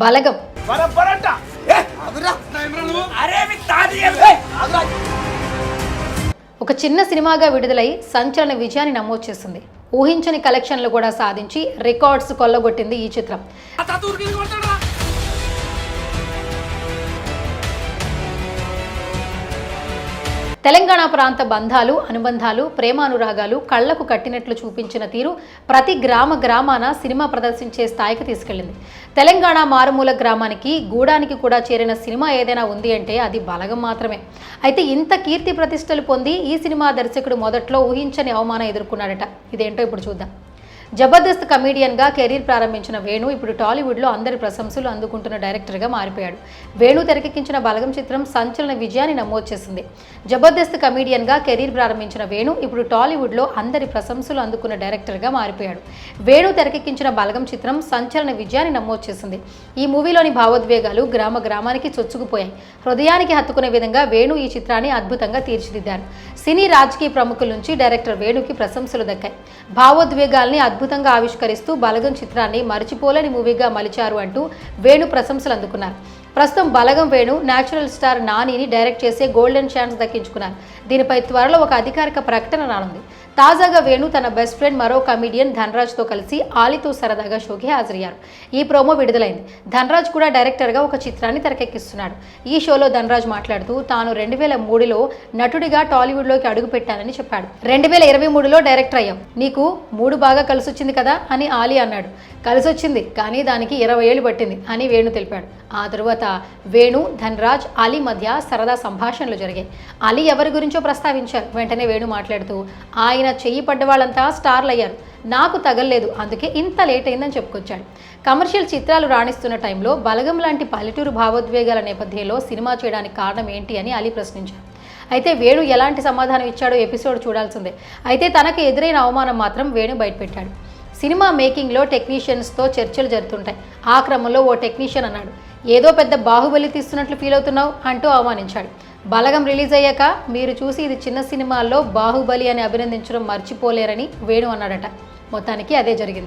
బలగం. ఒక చిన్న సినిమాగా విడుదలై సంచలన విజయాన్ని నమోదు చేసింది ఊహించని కలెక్షన్లు కూడా సాధించి రికార్డ్స్ కొల్లగొట్టింది ఈ చిత్రం. తెలంగాణ ప్రాంత బంధాలు అనుబంధాలు ప్రేమానురాగాలు కళ్ళకు కట్టినట్లు చూపించిన తీరు ప్రతి గ్రామ గ్రామాన సినిమా ప్రదర్శించే స్థాయికి తీసుకెళ్ళింది తెలంగాణ మారుమూల గ్రామానికి గూడానికి కూడా చేరిన సినిమా ఏదైనా ఉంది అంటే అది బలగం మాత్రమే. అయితే ఇంత కీర్తి ప్రతిష్టలు పొంది ఈ సినిమా దర్శకుడు మొదట్లో ఊహించని అవమానం ఎదుర్కొన్నాడట. ఇదేంటో ఇప్పుడు చూద్దాం. జబర్దస్త్ కమీడియన్గా కెరీర్ ప్రారంభించిన వేణు ఇప్పుడు టాలీవుడ్లో అందరి ప్రశంసలు అందుకుంటున్న డైరెక్టర్గా మారిపోయాడు. వేణు తెరకెక్కించిన బలగం చిత్రం సంచలన విజయాన్ని నమోదు చేసింది. జబర్దస్త్ కమీడియన్గా కెరీర్ ప్రారంభించిన వేణు ఇప్పుడు టాలీవుడ్లో అందరి ప్రశంసలు అందుకున్న డైరెక్టర్గా మారిపోయాడు. వేణు తెరకెక్కించిన బలగం చిత్రం సంచలన విజయాన్ని నమోదు చేసింది. ఈ మూవీలోని భావోద్వేగాలు గ్రామ గ్రామానికి చొచ్చుకుపోయాయి. హృదయానికి హత్తుకునే విధంగా వేణు ఈ చిత్రాన్ని అద్భుతంగా తీర్చిదిద్దారు. సినీ రాజకీయ ప్రముఖుల నుంచి డైరెక్టర్ వేణుకి ప్రశంసలు దక్కాయి. భావోద్వేగాల్ని అద్భుతంగా ఆవిష్కరిస్తూ బలగం చిత్రాన్ని మరిచిపోలేని మూవీగా మలిచారు అంటూ వేణు ప్రశంసలు అందుకున్నారు. ప్రస్తుతం బలగం వేణు న్యాచురల్ స్టార్ నానిని డైరెక్ట్ చేసే గోల్డెన్ ఛాన్స్ దక్కించుకున్నారు దీనిపై త్వరలో ఒక అధికారిక ప్రకటన రానుంది. తాజాగా వేణు తన బెస్ట్ ఫ్రెండ్ మరో కమీడియన్ ధనరాజ్తో కలిసి ఆలితో సరదాగా షోకి హాజరయ్యారు. ఈ ప్రోమో విడుదలైంది. ధనరాజ్ కూడా డైరెక్టర్గా ఒక చిత్రాన్ని తెరకెక్కిస్తున్నాడు. ఈ షోలో ధనరాజ్ మాట్లాడుతూ తాను రెండు వేల మూడులో నటుడిగా టాలీవుడ్లోకి అడుగుపెట్టానని చెప్పాడు. రెండు వేల ఇరవై మూడులో డైరెక్టర్ అయ్యాం నీకు మూడు బాగా కలిసొచ్చింది కదా? అని ఆలి అన్నాడు. కలిసొచ్చింది కానీ దానికి ఇరవై ఏళ్ళు పట్టింది అని వేణు తెలిపాడు. ఆ వేణు ధనరాజ్ అలీ మధ్య సరదా సంభాషణలు జరిగాయి. అలీ ఎవరి గురించో ప్రస్తావించారు. వెంటనే వేణు మాట్లాడుతూ ఆయన చెయ్యి పడ్డ వాళ్ళంతా స్టార్లు అయ్యారు నాకు తగలలేదు. అందుకే ఇంత లేట్ అయిందని చెప్పుకొచ్చాడు. కమర్షియల్ చిత్రాలు రాణిస్తున్న టైంలో బలగం లాంటి పల్లెటూరు భావోద్వేగాల నేపథ్యంలో సినిమా చేయడానికి కారణం ఏంటి అని అలీ ప్రశ్నించారు. అయితే వేణు ఎలాంటి సమాధానం ఇచ్చాడో ఎపిసోడ్ చూడాల్సిందే. అయితే తనకు ఎదురైన అవమానం మాత్రం వేణు బయటపెట్టాడు. సినిమా మేకింగ్లో టెక్నీషియన్స్తో చర్చలు జరుగుతుంటాయి. ఆ క్రమంలో ఓ టెక్నీషియన్ అన్నాడు ఏదో పెద్ద బాహుబలి తీస్తున్నట్లు ఫీల్ అవుతున్నావు? అంటూ అవమానించాడు. బలగం రిలీజ్ అయ్యాక మీరు చూసి ఇది చిన్న సినిమాల్లో బాహుబలి అని అభినందించడం మర్చిపోలేరని వేణు అన్నాడట. మొత్తానికి అదే జరిగింది.